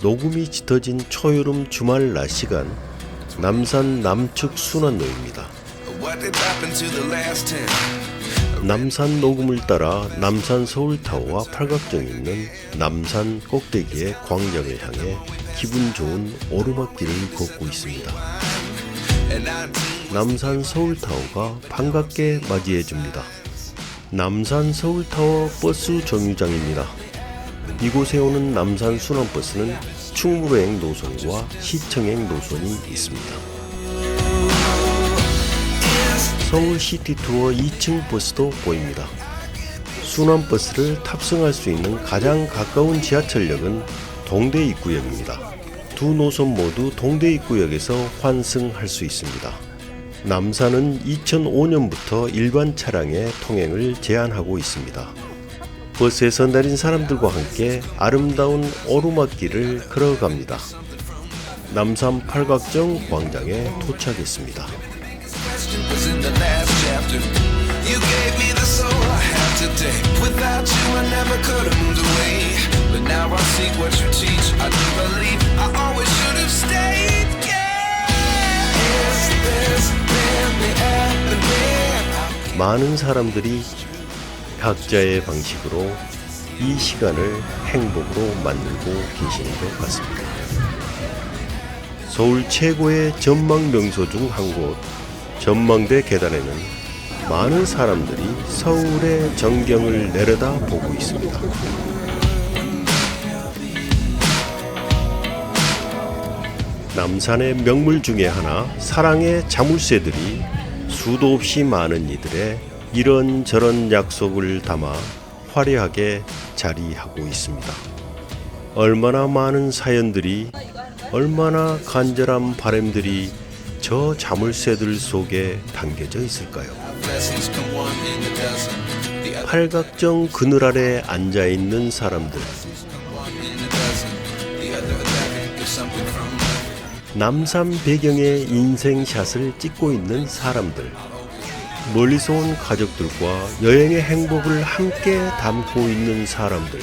녹음이 짙어진 초여름 주말 낮 시간 남산 남측 순환로입니다. 남산 녹음을 따라 남산 서울타워와 팔각정이 있는 남산 꼭대기의 광장을 향해 기분 좋은 오르막길을 걷고 있습니다. And 19 남산 서울타워가 반갑게 맞이해 줍니다. 남산 서울타워 버스 정류장입니다. 이곳에 오는 남산 순환버스는 충무로행 노선과 시청행 노선이 있습니다. 서울 시티투어 2층 버스도 보입니다. 순환버스를 탑승할 수 있는 가장 가까운 지하철역은 동대 입구역입니다. 두 노선 모두 동대 입구역에서 환승할 수 있습니다. 남산은 2005년부터 일반 차량의 통행을 제한하고 있습니다. 버스에서 내린 사람들과 함께 아름다운 오르막길을 걸어갑니다. 남산 팔각정 광장에 도착했습니다. 많은 사람들이 각자의 방식으로 이 시간을 행복으로 만들고 계시는 것 같습니다. 서울 최고의 전망 명소 중 한 곳, 전망대 계단에는 많은 사람들이 서울의 전경을 내려다 보고 있습니다. 남산의 명물 중에 하나 사랑의 자물쇠들이 수도 없이 많은 이들의 이런저런 약속을 담아 화려하게 자리하고 있습니다. 얼마나 많은 사연들이 얼마나 간절한 바람들이 저 자물쇠들 속에 담겨져 있을까요? 팔각정 그늘 아래 앉아 있는 사람들. 남산 배경의 인생샷을 찍고 있는 사람들, 멀리서 온 가족들과 여행의 행복을 함께 담고 있는 사람들.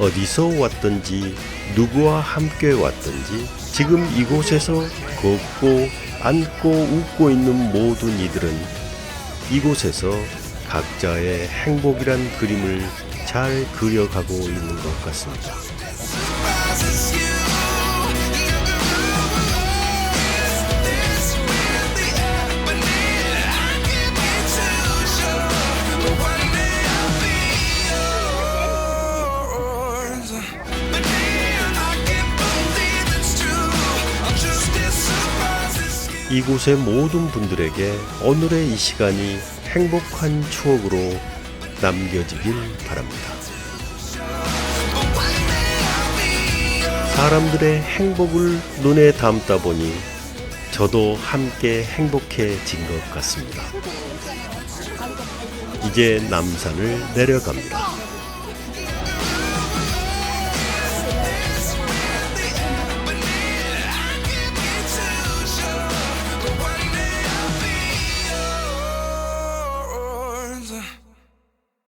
어디서 왔든지 누구와 함께 왔든지 지금 이곳에서 걷고 앉고 웃고 있는 모든 이들은 이곳에서 각자의 행복이란 그림을 잘 그려가고 있는 것 같습니다. 이곳의 모든 분들에게 오늘의 이 시간이 행복한 추억으로 남겨지길 바랍니다. 사람들의 행복을 눈에 담다 보니 저도 함께 행복해진 것 같습니다. 이제 남산을 내려갑니다.